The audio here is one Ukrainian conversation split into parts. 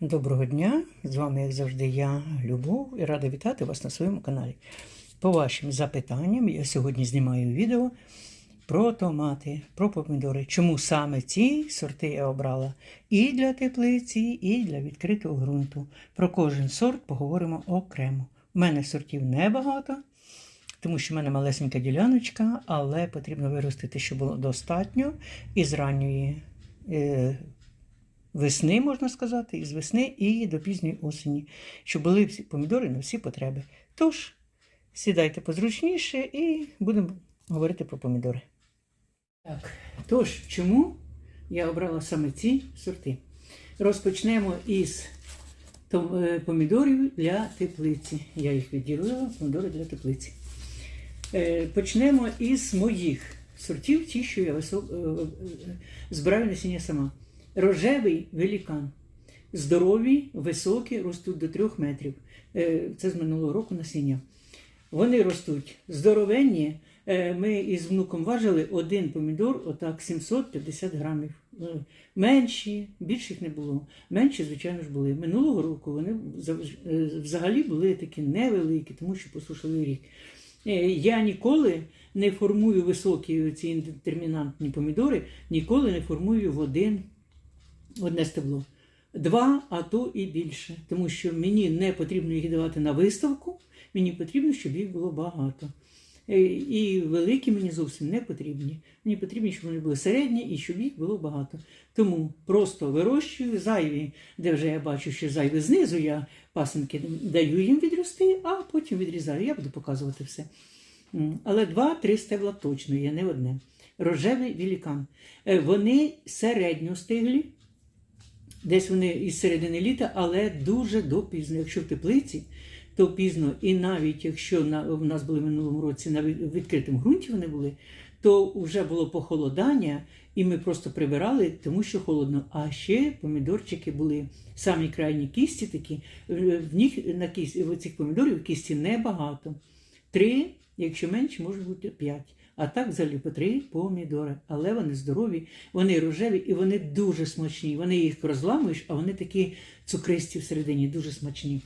Доброго дня! З вами, як завжди, я, Любов, і рада вітати вас на своєму каналі. По вашим запитанням, я сьогодні знімаю відео про томати, про помідори. Чому саме ці сорти я обрала і для теплиці, і для відкритого ґрунту. Про кожен сорт поговоримо окремо. У мене сортів небагато, тому що в мене малесенька діляночка, але потрібно виростити, щоб було достатньо із ранньої. Весни, можна сказати, із весни і до пізньої осені, щоб були всі помідори на всі потреби. Тож, сідайте позручніше і будемо говорити про помідори. Так, тож, чому я обрала саме ці сорти? Розпочнемо із е, помідорів для теплиці. Я їх відділила, помідори для теплиці. Е, Почнемо із моїх сортів, ті, що я е, збираю насіння сама. Рожевий велікан. Здорові, високі, ростуть до 3 метрів. Е, Це з минулого року насіння. Вони ростуть здоровенні. Е, Ми із внуком важили один помідор, отак 750 грамів. Е, Менші, більших не було. Менші, звичайно ж, були. Минулого року вони взагалі були такі невеликі, тому що посушили рік. Я ніколи не формую високі ці інтермінантні помідори, ніколи не формую в один одне стебло. Два, а то і більше. Тому що мені не потрібно їх давати на виставку, мені потрібно, щоб їх було багато. Е, І великі мені зовсім не потрібні. Мені потрібно, щоб вони були середні і щоб їх було багато. Тому просто вирощую зайві, де вже я бачу, що зайві знизу, я пасенки даю їм відрости, а потім відрізаю. Я буду показувати все. Але два-три стебла точно є, не одне. Рожевий велікан. Е, Вони середньостиглі, десь вони із середини літа, але дуже допізно. Якщо в теплиці, то пізно, і навіть якщо на, в нас були в минулому році на відкритому ґрунті вони були, то вже було похолодання, і ми просто прибирали, тому що холодно. А ще помідорчики були самі крайні кісті такі. В них на кісті, в цих помідорів кісті небагато. Три, якщо менше, може бути п'ять. А так взагалі по три помідори. Але вони здорові, вони рожеві і вони дуже смачні. Вони їх розламуєш, а вони такі цукристі всередині, дуже смачні.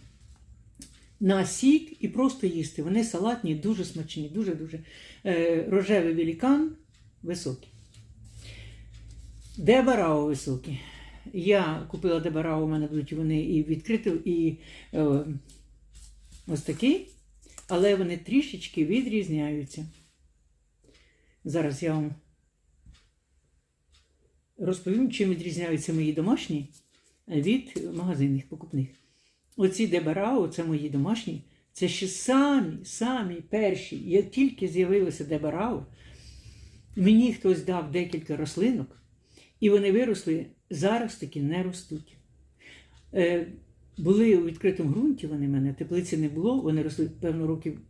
На сік і просто їсти. Вони салатні, дуже смачні, дуже-дуже. Е, рожевий велікан високий. Дебарао високі. Я купила Дебарао, у мене будуть вони і відкриті, і е, ось такі, але вони трішечки відрізняються. Зараз я вам розповім, чим відрізняються мої домашні від магазинних покупних. Оці Дебарао, це мої домашні, це ще самі, самі перші. Як тільки з'явилося Дебарао, мені хтось дав декілька рослинок, і вони виросли, зараз таки не ростуть. Е, були у відкритому ґрунті, вони мене, теплиці не було, вони росли, певно, років,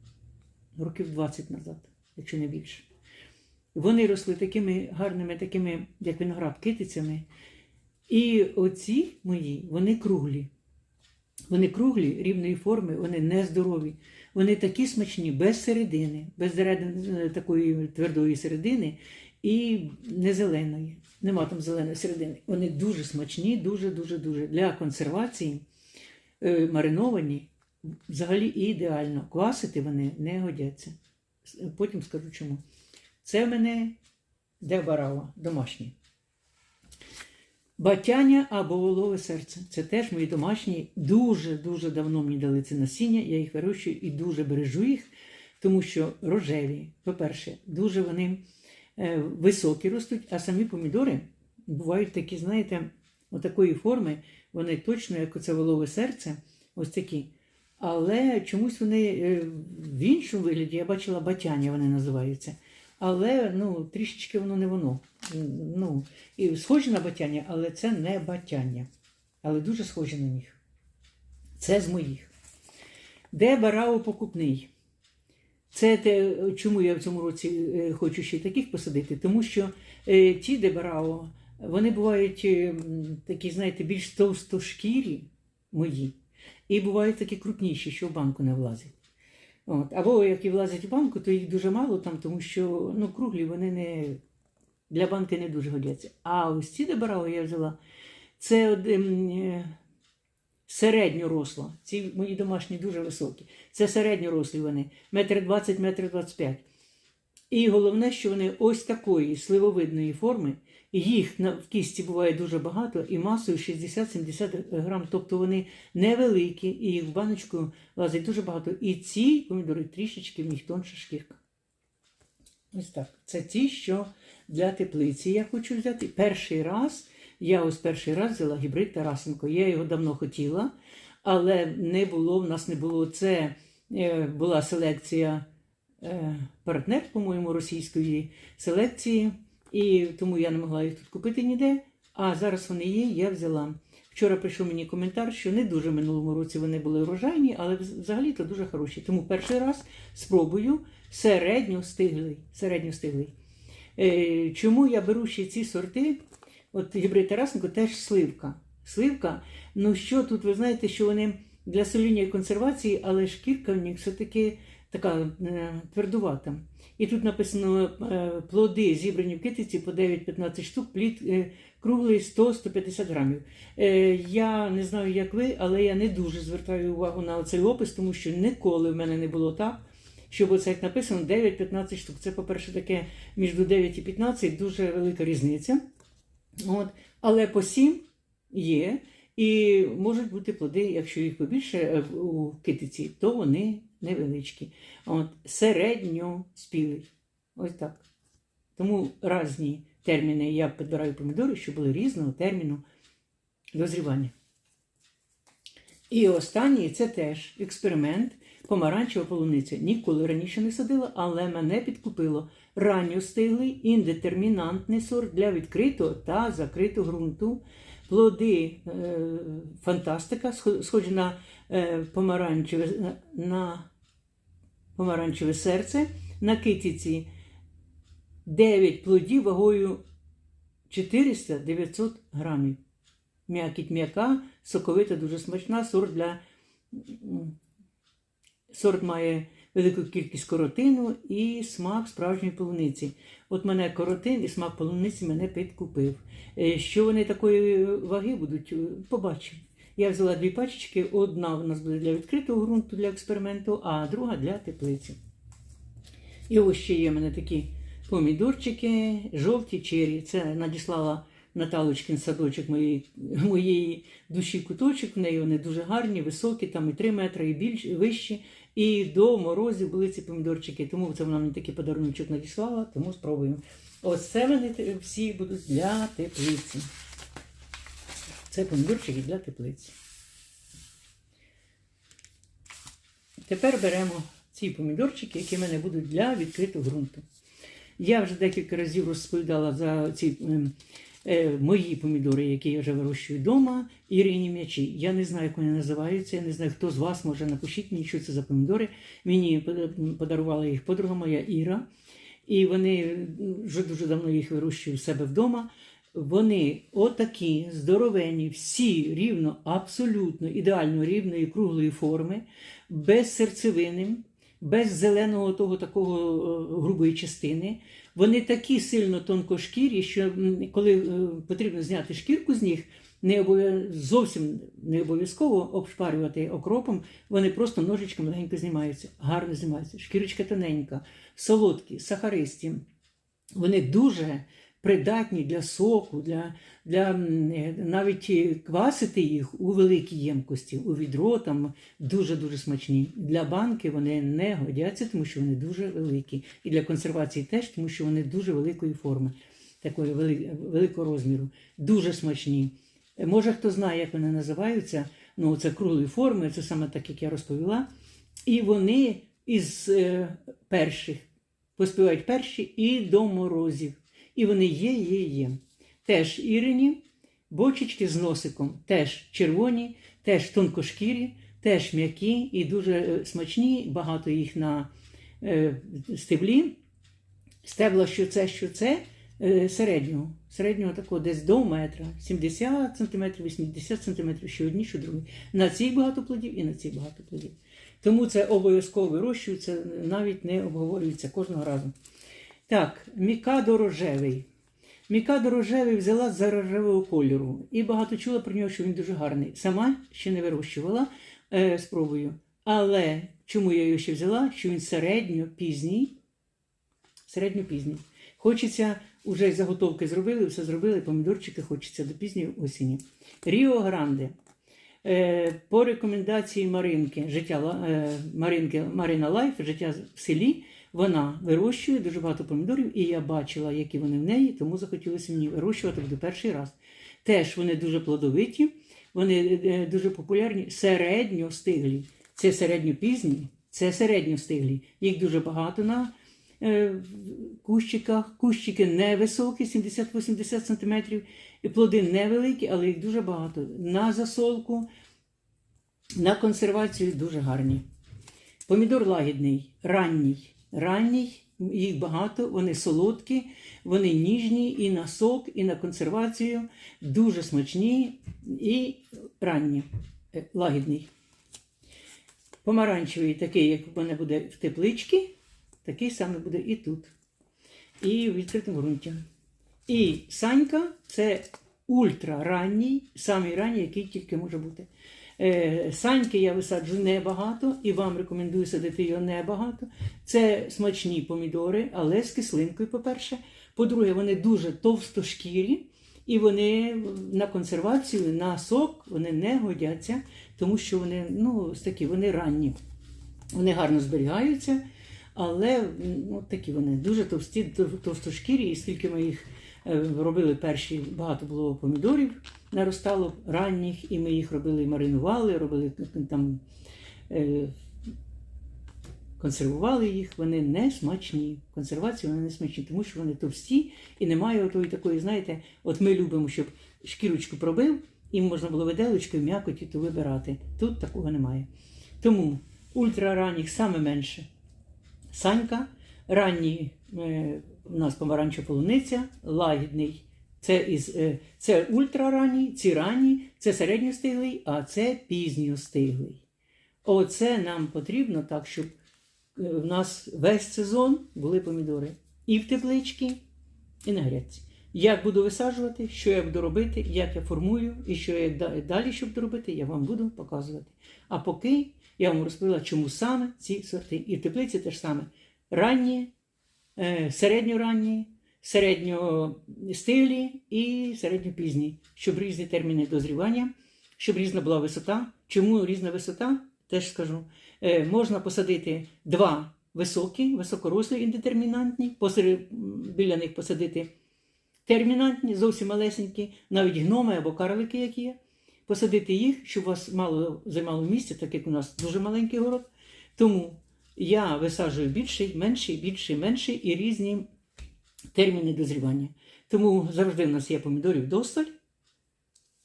років 20 назад, якщо не більше. Вони росли такими гарними, такими, як виноград, китицями. І оці мої, вони круглі. Вони круглі, рівної форми, вони нездорові. Вони такі смачні, без середини, без такої твердої середини і не зеленої. Нема там зеленої середини. Вони дуже смачні, дуже-дуже дуже. Для консервації е, мариновані взагалі ідеально. Квасити вони не годяться. Потім скажу чому. Це в мене дебарава, домашні. Батяня або волове серце. Це теж мої домашні. Дуже-дуже давно мені дали це насіння. Я їх вирощую і дуже бережу їх, тому що рожеві, по-перше, дуже вони е, високі ростуть, а самі помідори бувають такі, знаєте, отакої форми, вони точно, як оце волове серце, ось такі. Але чомусь вони е, в іншому вигляді, я бачила батяня, вони називаються. Але ну, трішечки воно не воно. Ну, і схожі на батяння, але це не батяння. Але дуже схожі на них. Це з моїх. Де барао покупний? Це те, чому я в цьому році е, хочу ще таких посадити, тому що е, ті дебарао, вони бувають е, такі, знаєте, більш товстошкірі мої, і бувають такі крупніші, що в банку не влазять. От. Або як і влазять в банку, то їх дуже мало там, тому що ну, круглі вони не для банки не дуже годяться. А ось ці дебарао я взяла. Це от, ем, е, середньоросла. Ці мої домашні дуже високі. Це середньорослі вони, метр 20, метр 25. І головне, що вони ось такої сливовидної форми, їх в кісті буває дуже багато, і масою 60-70 грам. Тобто вони невеликі, і їх в баночку лазить дуже багато. І ці помідори трішечки в них тонша шкірка. Ось так. Це ті, що для теплиці я хочу взяти. Перший раз, я ось перший раз взяла гібрид Тарасенко. Я його давно хотіла, але не було, в нас не було. Це е, була селекція е, партнер, по-моєму, російської селекції, і тому я не могла їх тут купити ніде. А зараз вони є, я взяла. Вчора прийшов мені коментар, що не дуже в минулому році вони були врожайні, але взагалі то дуже хороші. Тому перший раз спробую середньостиглий. середньостиглий. Е, чому я беру ще ці сорти? От гібрид Тарасенко теж сливка. Сливка, ну що тут, ви знаєте, що вони для соління і консервації, але шкірка в них все-таки така е, твердувата. І тут написано е, плоди зібрані в китиці по 9-15 штук, плід е, круглий 100-150 грамів. Е, я не знаю, як ви, але я не дуже звертаю увагу на цей опис, тому що ніколи в мене не було так, щоб оце як написано 9-15 штук. Це, по-перше, таке між 9 і 15 дуже велика різниця. От. Але по 7 є. І можуть бути плоди, якщо їх побільше у китиці, то вони невеличкі. От, середньо спілий. Ось так. Тому різні терміни я підбираю помідори, що були різного терміну дозрівання. І останній це теж експеримент помаранчева полуниця. Ніколи раніше не садила, але мене підкупило ранньостиглий індетермінантний сорт для відкритого та закритого ґрунту. Плоди е, фантастика, схо- схожі на е, помаранчеве, на помаранчеве серце, на китиці 9 плодів вагою 400-900 грамів. М'якіть м'яка, соковита, дуже смачна. Сорт для сорт має велику кількість коротину і смак справжньої полуниці. От мене коротин і смак полуниці мене підкупив. Е, Що вони такої ваги будуть, е, побачимо. Я взяла дві пачечки. Одна у нас буде для відкритого ґрунту для експерименту, а друга для теплиці. І ось ще є в мене такі помідорчики, жовті чері. Це надіслала Наталочкин садочок моєї, моєї душі куточок. В неї вони дуже гарні, високі, там і 3 метри, і більш, вищі. І до морозів були ці помідорчики. Тому це вона мені такий подарунок надіслала, тому спробуємо. Ось це вони всі будуть для теплиці. Це помідорчики для теплиці. Тепер беремо ці помідорчики, які в мене будуть для відкритого ґрунту. Я вже декілька разів розповідала за ці ем, е, мої помідори, які я вже вирощую вдома, Ірині м'ячі. Я не знаю, як вони називаються, я не знаю, хто з вас може напишіть мені, що це за помідори. Мені подарувала їх подруга моя Іра. І вони вже дуже давно їх вирощую в себе вдома. Вони отакі, здоровенні, всі рівно, абсолютно ідеально рівної круглої форми, без серцевини, без зеленого того такого е, грубої частини. Вони такі сильно тонкошкірі, що коли е, потрібно зняти шкірку з них, не зовсім не обов'язково обшпарювати окропом, вони просто ножичком легенько знімаються, гарно знімаються. Шкірочка тоненька, солодкі, сахаристі. Вони дуже придатні для соку, для, для е, навіть е, квасити їх у великій ємкості, у відро там дуже-дуже смачні. Для банки вони не годяться, тому що вони дуже великі. І для консервації теж, тому що вони дуже великої форми, такої вели- великого розміру, дуже смачні. Е, Може, хто знає, як вони називаються, ну це круглої форми, це саме так, як я розповіла. І вони із перших поспівають перші і до морозів. І вони є, є, є. Теж ірині, бочечки з носиком, теж червоні, теж тонкошкірі, теж м'які і дуже е, смачні, багато їх на е, стеблі. Стебла, що це, що це е, середнього. Середнього такого десь до метра, 70 см, 80 см, що одні, що другі. На цих багато плодів і на цих багато плодів. Тому це обов'язково вирощується, навіть не обговорюється кожного разу. Так, мікадо рожевий. Мікадо рожевий взяла з рожевого кольору і багато чула про нього, що він дуже гарний. Сама ще не вирощувала, е, спробую. Але чому я його ще взяла? Що він середньо пізній. Середньо пізній. Хочеться, уже заготовки зробили, все зробили, помідорчики хочеться до пізньої осені. Ріо Гранде. Е, по рекомендації Маринки, життя е, Маринки, Марина Лайф, життя в селі, вона вирощує дуже багато помідорів, і я бачила, які вони в неї, тому захотілося мені вирощувати буде перший раз. Теж вони дуже плодовиті, вони е, дуже популярні, середньостиглі. Це середньопізні, це середньостиглі. Їх дуже багато на е, кущиках. Кущики невисокі, 70-80 см, і плоди невеликі, але їх дуже багато. На засолку, на консервацію дуже гарні. Помідор лагідний, ранній. Ранній, їх багато, вони солодкі, вони ніжні і на сок, і на консервацію, дуже смачні і ранні, е, лагідний. Помаранчевий, такий, як в мене буде в тепличці, такий саме буде і тут. І в відкритому ґрунті. І санька це ультраранній, самий ранній, який тільки може бути. Е, Саньки я висаджу небагато, і вам рекомендую садити його небагато. Це смачні помідори, але з кислинкою, по-перше. По-друге, вони дуже товстошкірі, і вони на консервацію, на сок вони не годяться, тому що вони ну, такі, вони ранні. Вони гарно зберігаються, але ну, такі вони дуже товсті, товстошкірі, і скільки ми їх робили перші, багато було помідорів, наростало ранніх, і ми їх робили, маринували, робили там, е, консервували їх, вони не смачні. Консервації вони не смачні, тому що вони товсті і немає отої такої, знаєте, от ми любимо, щоб шкірочку пробив, і можна було виделочкою м'якоті то вибирати. Тут такого немає. Тому ультраранніх саме менше. Санька, ранній е, у нас помаранчева полуниця, лагідний. Це, із, е, це ультраранній, ці ранні, це середньостиглий, а це пізньостиглий. Оце нам потрібно так, щоб е, в нас весь сезон були помідори. І в тепличці, і на грядці. Як буду висаджувати, що я буду робити, як я формую і що я далі що буду робити, я вам буду показувати. А поки я вам розповіла, чому саме ці сорти. І в теплиці теж саме ранні, е, середньоранні, середньостиглі і середньопізні, щоб різні терміни дозрівання, щоб різна була висота. Чому різна висота? Теж скажу. Е, можна посадити два високі, високорослі індетермінантні, посеред, біля них посадити термінантні, зовсім малесенькі, навіть гноми або карлики, які є. Посадити їх, щоб у вас мало займало місця, так як у нас дуже маленький город. Тому я висаджую більший, менший, більший, менший і різні терміни дозрівання. Тому завжди в нас є помідорів досталь.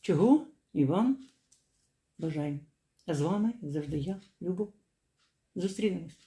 Чого і вам бажаємо. А з вами як завжди я, Любов. Зустрінемось.